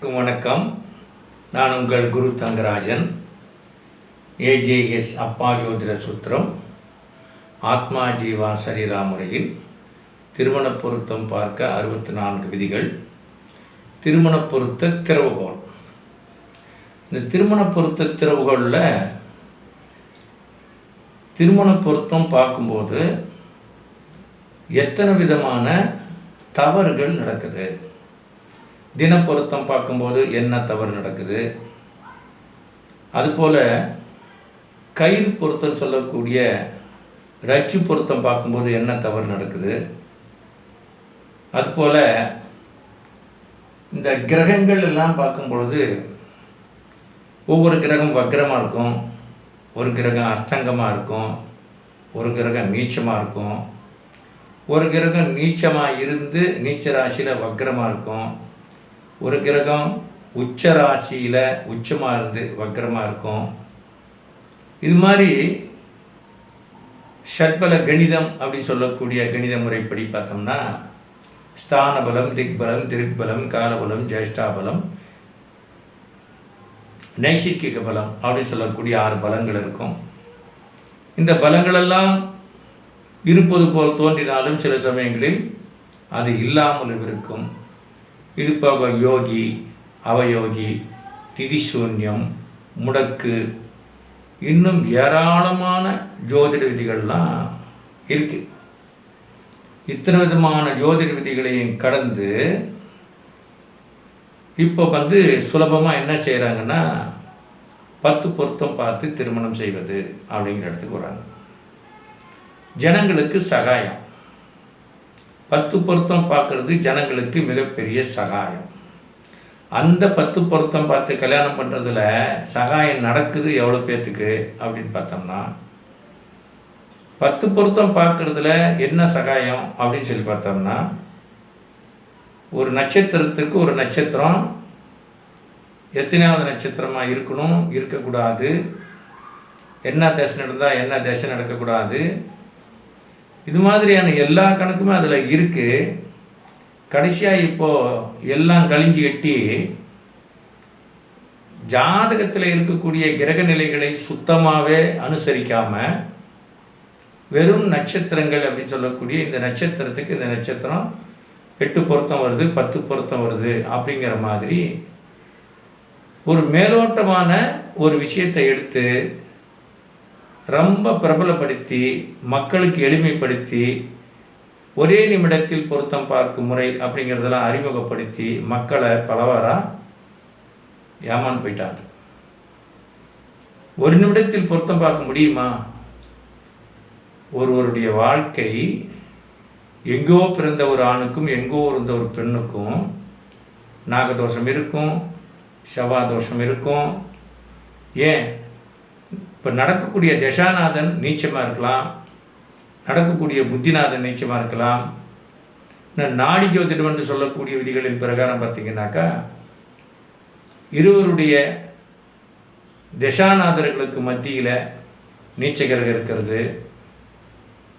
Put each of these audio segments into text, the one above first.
வணக்கம். நான் உங்கள் குரு தங்கராஜன். ஏஜேஎஸ் அப்பா ஜோதிட சூத்திரம். ஆத்மா ஜீவா சரீரா முறையில் திருமண பொருத்தம் பார்க்க அறுபத்தி நான்கு விதிகள். திருமண பொருத்த திறவுகோள். இந்த திருமண பொருத்த திறவுகோளில் திருமண பொருத்தம் பார்க்கும்போது எத்தனை விதமான தவறுகள் நடக்குது? தின பொருத்தம் பார்க்கும்போது என்ன தவறு நடக்குது? அதுபோல் கயிறு பொருத்தம் சொல்லக்கூடிய ரட்சி பொருத்தம் பார்க்கும்போது என்ன தவறு நடக்குது? அதுபோல் இந்த கிரகங்கள் எல்லாம் பார்க்கும் பொழுது ஒவ்வொரு கிரகம் வக்ரமாக இருக்கும் ஒரு கிரகம் அஷ்டங்கமாக இருக்கும் ஒரு கிரகம் நீச்சமாக இருக்கும் ஒரு கிரகம் நீச்சமாக இருந்து நீச்ச ராசியில் வக்ரமாக இருக்கும். ஒரு கிரகம் உச்ச ராசியில் உச்சமாக இருந்து வக்கரமாக இருக்கும். இது மாதிரி ஷட்பல கணிதம் அப்படின்னு சொல்லக்கூடிய கணித முறைப்படி பார்த்தோம்னா ஸ்தான பலம் திக்பலம் திருக்பலம் காலபலம் ஜேஷ்டாபலம் நைசிக்கிக பலம் அப்படின்னு சொல்லக்கூடிய ஆறு பலங்கள் இருக்கும். இந்த பலங்களெல்லாம் இருப்பது போல் தோன்றினாலும் சில சமயங்களில் அது இல்லாமல் இருக்கும். இது போக யோகி அவயோகி திதிசூன்யம் முடக்கு இன்னும் ஏராளமான ஜோதிட விதிகள்லாம் இருக்குது இத்தனை விதமான ஜோதிட விதிகளையும் கடந்து இப்போ வந்து சுலபமாக என்ன செய்கிறாங்கன்னா பத்து பொருத்தம் பார்த்து திருமணம் செய்வது அப்படிங்கிற இடத்துக்கு வராங்க. ஜனங்களுக்கு சகாயம். பத்து பொருத்தம் பார்க்குறது ஜனங்களுக்கு மிகப்பெரிய சகாயம். அந்த பத்து பொருத்தம் பார்த்து கல்யாணம் பண்ணுறதுல சகாயம் நடக்குது எவ்வளோ பேர்த்துக்கு அப்படின்னு பார்த்தோம்னா பத்து பொருத்தம் பார்க்குறதுல என்ன சகாயம் அப்படின்னு சொல்லி பார்த்தோம்னா ஒரு நட்சத்திரத்துக்கு ஒரு நட்சத்திரம் எத்தனையாவது நட்சத்திரமாக இருக்கணும் இருக்கக்கூடாது. என்ன தசை நடந்தால் என்ன தசை நடக்கக்கூடாது. இது மாதிரியான எல்லா கணக்குமே அதில் இருக்குது கடைசியாக இப்போது எல்லாம் கழிஞ்சு எட்டி ஜாதகத்தில் இருக்கக்கூடிய கிரக நிலைகளை சுத்தமாகவே அனுசரிக்காமல் வெறும் நட்சத்திரங்கள் அப்படின்னு சொல்லக்கூடிய இந்த நட்சத்திரத்துக்கு இந்த நட்சத்திரம் எட்டு பொருத்தம் வருது பத்து பொருத்தம் வருது அப்படிங்கிற மாதிரி ஒரு மேலோட்டமான ஒரு விஷயத்தை எடுத்து ரொம்ப பிரபலப்படுத்தி மக்களுக்கு எளிமைப்படுத்தி ஒரே நிமிடத்தில் பொருத்தம் பார்க்கும் முறை அப்படிங்கிறதெல்லாம் அறிமுகப்படுத்தி மக்களை பலவாராக ஏமாந்து போயிட்டாங்க. ஒரு நிமிடத்தில் பொருத்தம் பார்க்க முடியுமா? ஒருவருடைய வாழ்க்கை எங்கோ பிறந்த ஒரு ஆணுக்கும் எங்கோ இருந்த ஒரு பெண்ணுக்கும் நாகதோஷம் இருக்கும் செவ்வாதோஷம் இருக்கும். ஏன்? இப்போ நடக்கக்கூடிய தசாநாதன் நீச்சமாக இருக்கலாம் நடக்கக்கூடிய புத்திநாதன் நீச்சமாக இருக்கலாம். இன்னும் நாடி ஜோதிடம் என்று சொல்லக்கூடிய விதிகளின் பிரகாரம் பார்த்தீங்கன்னாக்கா இருவருடைய தசாநாதர்களுக்கு மத்தியில் நீச்சகிரகம் இருக்கிறது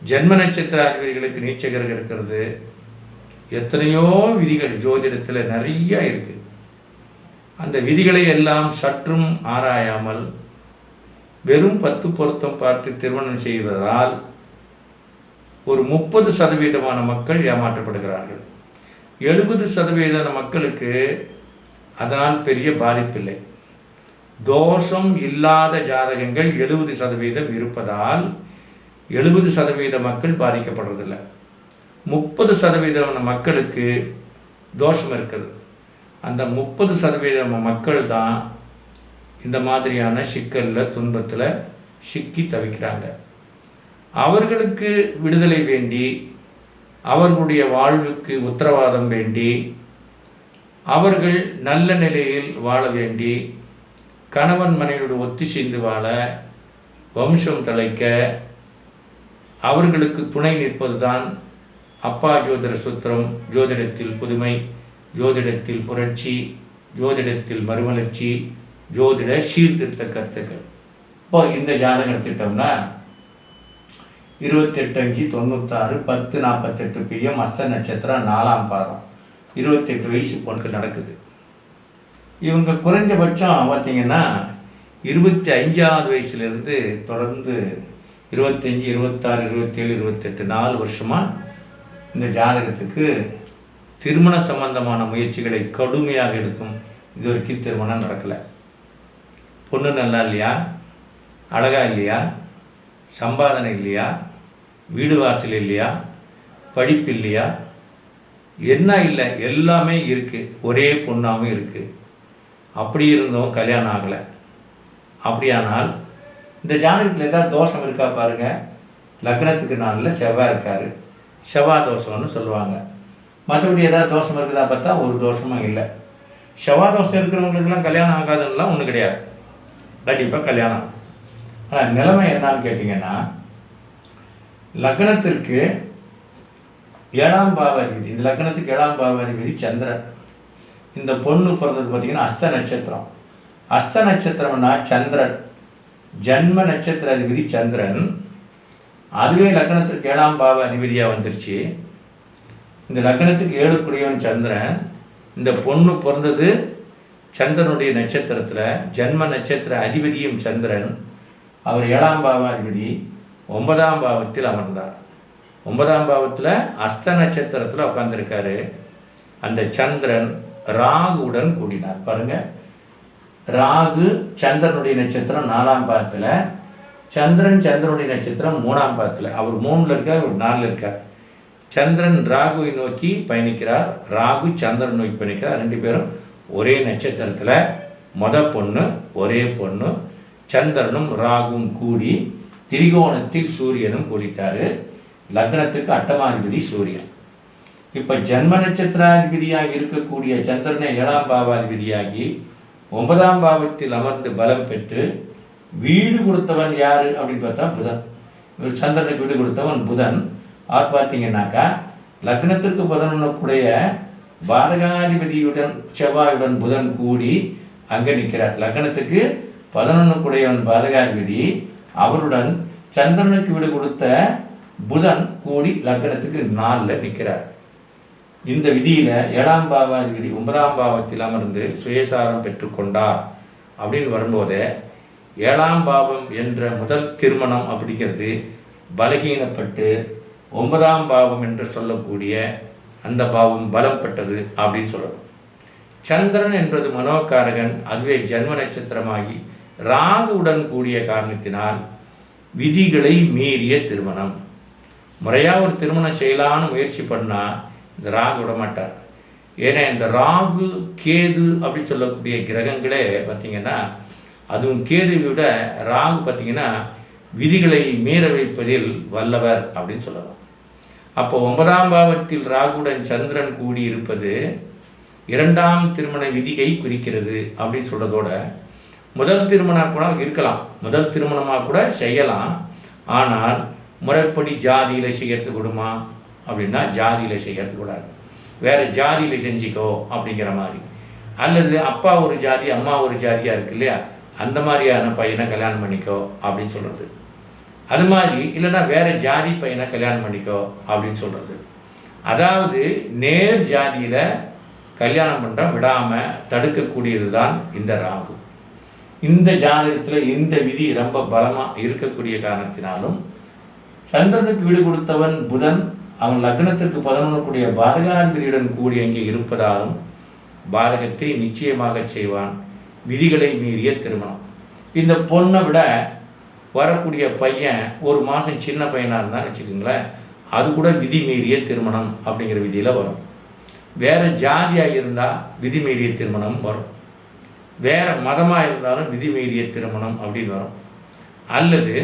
ஜென்ம நட்சத்திர அதிபதிகளுக்கு நீச்சகிரகம் இருக்கிறது. எத்தனையோ விதிகள் ஜோதிடத்தில் நிறைய இருக்குது அந்த விதிகளை எல்லாம் சற்றும் ஆராயாமல் வெறும் பத்து பொருத்தம் பார்த்து திருமணம் செய்வதால் ஒரு முப்பது சதவீதமான மக்கள் ஏமாற்றப்படுகிறார்கள். எழுபது சதவீத மக்களுக்கு அதனால் பெரிய பாதிப்பில்லை. தோஷம் இல்லாத ஜாதகங்கள் எழுபது சதவீதம் இருப்பதால் எழுபது சதவீத மக்கள் பாதிக்கப்படுறதில்லை. முப்பது சதவீதமான மக்களுக்கு தோஷம் இருக்குது. அந்த முப்பது சதவீதம் மக்கள் தான் இந்த மாதிரியான சிக்கலில் துன்பத்தில் சிக்கி தவிக்கிறாங்க. அவர்களுக்கு விடுதலை வேண்டி அவர்களுடைய வாழ்வுக்கு உத்தரவாதம் வேண்டி அவர்கள் நல்ல நிலையில் வாழ வேண்டி கணவன் மனைவியோடு ஒத்தி சேர்ந்து வாழ வம்சம் தலைக்க அவர்களுக்கு துணை நிற்பது தான் அப்பா ஜோதிட சுத்திரம் ஜோதிடத்தில் புதுமை ஜோதிடத்தில் புரட்சி ஜோதிடத்தில் மறுமலர்ச்சி ஜோதிட சீர்திருத்த கருத்துக்கள் இப்போ இந்த ஜாதகம் எடுத்துக்கிட்டோம்னா இருபத்தெட்டு அஞ்சு தொண்ணூத்தாறு பத்து நாற்பத்தெட்டு பிஎம் அஸ்த நட்சத்திரம் நாலாம் பாதம். இருபத்தெட்டு வயசு பொண்ணுக்கு நடக்குது. இவங்க குறைஞ்சபட்சம் பார்த்தீங்கன்னா இருபத்தி அஞ்சாவது வயசுலேருந்து தொடர்ந்து இருபத்தஞ்சி இருபத்தாறு இருபத்தேழு இருபத்தெட்டு நாலு வருஷமாக இந்த ஜாதகத்துக்கு திருமண சம்பந்தமான முயற்சிகளை கடுமையாக எடுக்கும். இது வரைக்கும் திருமணம் நடக்கலை. பொண்ணு நல்லா இல்லையா? அழகா இல்லையா? சம்பாதனை இல்லையா? வீடு வாசல் இல்லையா? படிப்பு இல்லையா? என்ன இல்லை? எல்லாமே இருக்குது ஒரே பொண்ணாகவும் இருக்குது அப்படி இருந்தும் கல்யாணம் ஆகலை. அப்படியானால் இந்த ஜாதகத்தில் ஏதாவது தோஷம் இருக்கா பாருங்கள் லக்னத்துக்கு நாளில் செவ்வாய் இருக்கார். செவ்வாய் தோஷம்னு சொல்லுவாங்க. மற்றபடி ஏதாவது தோஷம் இருக்குதா பார்த்தா ஒரு தோஷமும் இல்லை. செவ்வாய் தோஷம் இருக்கிறவங்களுக்கெல்லாம் கல்யாணம் ஆகாதுன்னெலாம் ஒன்றும் கிடையாது. கண்டிப்பாக கல்யாணம். ஆனால் நிலைமை என்னன்னு கேட்டிங்கன்னா லக்னத்திற்கு ஏழாம் பாவாதிபதி இந்த லக்னத்துக்கு ஏழாம் பாவாதிபதி சந்திரன். இந்த பொண்ணு பிறந்தது பார்த்திங்கன்னா அஸ்த நட்சத்திரம். அஸ்த நட்சத்திரம்னா சந்திரன். ஜன்ம நட்சத்திர அதிபதி சந்திரன். அதுவே லக்னத்திற்கு ஏழாம் பாவ அதிபதியாக வந்துருச்சு. இந்த லக்னத்துக்கு ஏழுக்குடியவன் சந்திரன். இந்த பொண்ணு பிறந்தது சந்திரனுடைய நட்சத்திரத்தில் ஜன்ம நட்சத்திர அதிபதியும் சந்திரன் அவர் ஏழாம் பாவாதிபதி ஒன்பதாம் பாவத்தில் அமர்ந்தார். ஒன்பதாம் பாவத்தில் அஸ்த நட்சத்திரத்தில் உட்காந்துருக்காரு அந்த சந்திரன் ராகுடன் கூடினார். பாருங்கள் ராகு சந்திரனுடைய நட்சத்திரம் நாலாம் பாவத்தில் சந்திரன் சந்திரனுடைய நட்சத்திரம் மூணாம் பாதத்தில் அவர் மூணில் இருக்கார் அவர் நாலில் இருக்கார். சந்திரன் ராகுவை நோக்கி பயணிக்கிறார். ராகு சந்திரன் நோக்கி பயணிக்கிறார். ரெண்டு பேரும் ஒரே நட்சத்திரத்தில் மொத பொண்ணு ஒரே பொண்ணு சந்திரனும் ராகும் கூடி திரிகோணத்தில் சூரியனும் கூடிட்டார். லக்னத்துக்கு அட்டமாதிபதி சூரியன். இப்போ ஜென்ம நட்சத்திராதிபதியாக இருக்கக்கூடிய சந்திரனை ஏழாம் பாவாதிபதியாகி ஒன்பதாம் பாவத்தில் அமர்ந்து பலம் பெற்று வீடு கொடுத்தவன் யார் அப்படின்னு பார்த்தா புதன். இவர் சந்திரனுக்கு வீடு கொடுத்தவன் புதன். அவர் பார்த்தீங்கன்னாக்கா லக்னத்திற்கு பதினொன்றுக்குடைய பாரகாதிபதியுடன் செவ்வாயுடன் புதன் கூடி அங்கே நிற்கிறார் லக்னத்துக்கு பதினொன்றுக்குடையவன் பாரகாதிபதி அவருடன் சந்திரனுக்கு விடு கொடுத்த புதன் கூடி லக்னத்துக்கு நாலில் நிற்கிறார் இந்த விதியில் ஏழாம் பாவாதிபதி ஒன்பதாம் பாவத்தில் அமர்ந்து சுயசாரம் பெற்றுக்கொண்டார் அப்படின்னு வரும்போதே ஏழாம் பாவம் என்ற முதல் திருமணம் அப்படிங்கிறது பலகீனப்பட்டு ஒன்பதாம் பாவம் என்று சொல்லக்கூடிய அந்த பாவம் பலம் பெற்றது அப்படின்னு சொல்லணும். சந்திரன் என்பது மனோகாரகன் அதுவே ஜென்ம நட்சத்திரமாகி ராகுவுடன் கூடிய காரணத்தினால் விதிகளை மீறிய திருமணம். முறையாக ஒரு திருமணம் செய்யலான்னு முயற்சி பண்ணால் இந்த ராகு விட மாட்டார். ஏன்னா இந்த ராகு கேது அப்படி சொல்லக்கூடிய கிரகங்களே பார்த்திங்கன்னா அதுவும் கேதுவை விட ராகு பார்த்திங்கன்னா விதிகளை மீற வைப்பதில் வல்லவர் அப்படின்னு சொல்லலாம் அப்போ ஒன்பதாம் பாவத்தில் ராகுடன் சந்திரன் கூடியிருப்பது இரண்டாம் திருமண விதியை குறிக்கிறது அப்படின்னு சொல்கிறதோட முதல் திருமணம் கூட இருக்கலாம். முதல் திருமணமாக கூட செய்யலாம். ஆனால் முறைப்படி ஜாதியில் செய்யறது கொடுமா அப்படின்னா ஜாதியில் செய்யறது கூடாது. வேறு ஜாதியில் செஞ்சுக்கோ அப்படிங்கிற மாதிரி. அல்லது அப்பா ஒரு ஜாதி அம்மா ஒரு ஜாதியாக இருக்கு இல்லையா? அந்த மாதிரியான பையனை கல்யாணம் பண்ணிக்கோ அப்படின்னு சொல்கிறது அது மாதிரி இல்லைன்னா வேறு ஜாதி பையனை கல்யாணம் பண்ணிக்கோ அப்படின்னு சொல்கிறது அதாவது நேர் ஜாதியில் கல்யாணம் பண்ணுற விடாமல் தடுக்கக்கூடியது தான் இந்த ராகு. இந்த ஜாதகத்தில் இந்த விதி ரொம்ப பலமாக இருக்கக்கூடிய காரணத்தினாலும் சந்திரனுக்கு வீடு கொடுத்தவன் புதன் அவன் லக்னத்திற்கு பதினொன்றுக்குரிய பாதகாதிபதியுடன் கூடி அங்கே இருப்பதாலும் பாரகத்தை நிச்சயமாக செய்வான். விதிகளை மீறிய திருமணம். இந்த பொண்ணை விட வரக்கூடிய பையன் ஒரு மாதம் சின்ன பையனாக இருந்தான்னு வச்சுக்கோங்களேன் அது கூட விதி மீறிய திருமணம் அப்படிங்கிற விதியில் வரும். வேறு ஜாதியாக இருந்தால் விதி மீறிய திருமணம் வரும். வேறு மதமாக இருந்தாலும் விதி மீறிய திருமணம் அப்படின்னு வரும். அல்லது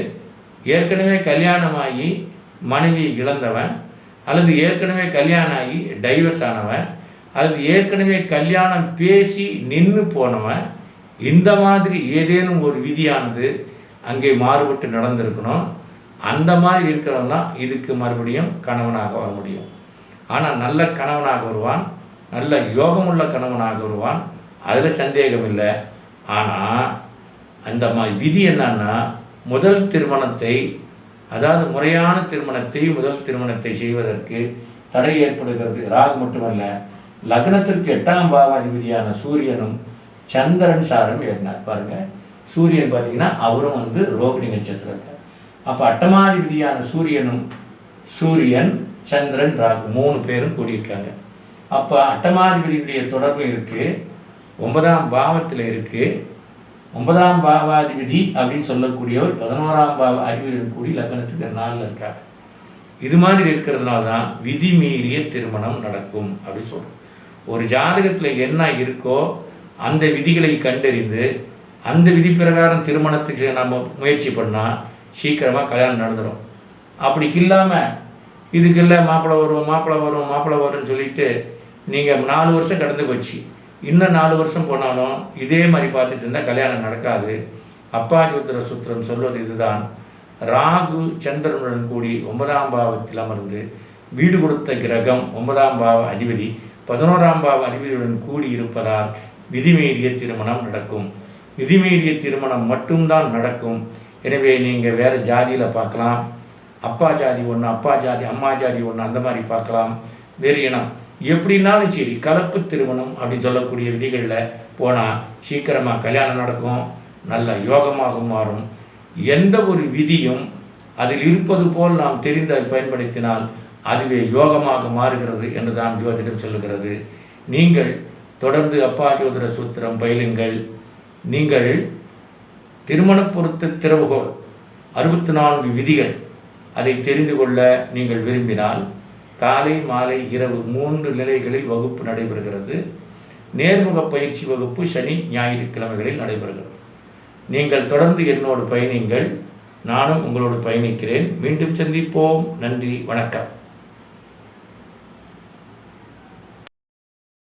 ஏற்கனவே கல்யாணமாகி மனைவி இழந்தவன் அல்லது ஏற்கனவே கல்யாணம் ஆகி டைவர்ஸ் ஆனவன் அல்லது ஏற்கனவே கல்யாணம் பேசி நின்று போனவன் இந்த மாதிரி ஏதேனும் ஒரு விதியானது அங்கே மாறுபட்டு நடந்திருக்கணும். அந்த மாதிரி இருக்கிறவன் தான் இதுக்கு மறுபடியும் கணவனாக வர முடியும். ஆனால் நல்ல கணவனாக வருவான் நல்ல யோகமுள்ள கணவனாக வருவான் அதில் சந்தேகம் இல்லை. ஆனால் அந்த மா விதி என்னன்னா முதல் திருமணத்தை அதாவது முறையான திருமணத்தை முதல் திருமணத்தை செய்வதற்கு தடை ஏற்படுகிறது. ராகு மட்டுமல்ல லக்னத்திற்கு எட்டாம் பாவாதிபதியான சூரியனும் சந்திரன் சாரும் ஏறினார். பாருங்க சூரியன் பார்த்தீங்கன்னா அவரும் வந்து ரோகிணி நட்சத்திரம் இருக்கார். அப்போ அட்டமாதிபதியான சூரியனும் சூரியன் சந்திரன் ராகு மூணு பேரும் கூடியிருக்காங்க. அப்போ அட்டமாதிபதியுடைய தொடர்பு இருக்குது ஒன்பதாம் பாவத்தில் இருக்குது ஒன்பதாம் பாவாதிபதி அப்படின்னு சொல்லக்கூடியவர் பதினோராம் பாவ அறிவியல் கூடி லக்னத்துக்கு நாளில் இருக்கார். இது மாதிரி இருக்கிறதுனால தான் விதி மீறிய திருமணம் நடக்கும் அப்படின்னு சொல்கிறோம் ஒரு ஜாதகத்தில் என்ன இருக்கோ அந்த விதிகளை கண்டறிந்து அந்த விதி பிரகாரம் திருமணத்துக்கு நம்ம முயற்சி பண்ணால் சீக்கிரமாக கல்யாணம் நடந்துடும் அப்படி இல்லாமல் இதுக்கு இல்லை மாப்பிள்ளை வரும் மாப்பிள்ளை வரும் மாப்பிள்ளை வரும்னு சொல்லிட்டு நீங்கள் நாலு வருஷம் கடந்து போச்சு. இன்னும் நாலு வருஷம் போனாலும் இதே மாதிரி பார்த்துட்டு இருந்தால் கல்யாணம் நடக்காது. அப்பா ஜோதிர சூத்திரம் சொல்வது இதுதான். ராகு சந்திரனுடன் கூடி ஒன்பதாம் பாவத்தில் அமர்ந்து வீடு கொடுத்த கிரகம் ஒன்பதாம் பாவ அதிபதி பதினோராம் பாவ அதிபதியுடன் கூடி இருப்பதால் விதிமீறிய திருமணம் நடக்கும். விதிமீறிய திருமணம் மட்டும்தான் நடக்கும். எனவே நீங்கள் வேறு ஜாதியில் பார்க்கலாம். அப்பா ஜாதி ஒன்று அப்பா ஜாதி அம்மா ஜாதி ஒன்று அந்த மாதிரி பார்க்கலாம். வேறு இனம் எப்படின்னாலும் சரி கலப்பு திருமணம் அப்படின்னு சொல்லக்கூடிய விதிகளில் போனால் சீக்கிரமாக கல்யாணம் நடக்கும் நல்ல யோகமாக மாறும். எந்த ஒரு விதியும் அதில் இருப்பது போல் நாம் தெரிந்து அதை பயன்படுத்தினால் அதுவே யோகமாக மாறுகிறது என்று தான் ஜோதிடம் சொல்லுகிறது. நீங்கள் தொடர்ந்து அப்பா ஜோதிட சூத்திரம் பயிலுங்கள். நீங்கள் திருமண பொருத்த திறவுகோல் அறுபத்தி நான்கு விதிகள் அதை தெரிந்து கொள்ள நீங்கள் விரும்பினால் காலை மாலை இரவு மூன்று நிலைகளில் வகுப்பு நடைபெறுகிறது. நேர்முக பயிற்சி வகுப்பு சனி ஞாயிற்றுக்கிழமைகளில் நடைபெறுகிறது. நீங்கள் தொடர்ந்து என்னோடு பயணிங்கள். நானும் உங்களோடு பயணிக்கிறேன். மீண்டும் சந்திப்போம். நன்றி. வணக்கம்.